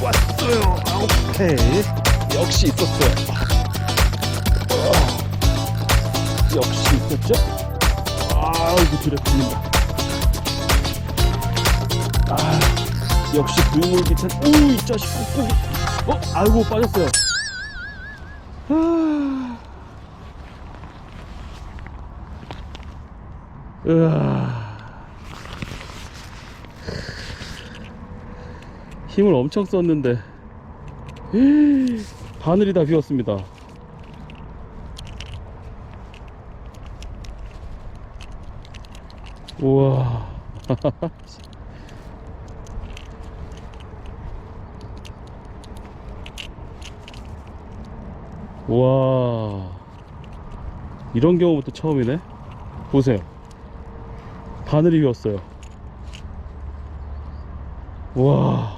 왔어요. 아, 오케이. 역시 있었어요. 어, 역시 있었죠? 아이고, 드레 풀린다. 아, 역시 불물기찬, 오, 이 자식 꾹꾹이. 어, 아이고, 빠졌어요. 아. 으아. 힘을 엄청 썼는데. 바늘이 다 비었습니다. 우와. 우와. 이런 경우부터 처음이네. 보세요. 바늘이 비었어요. 우와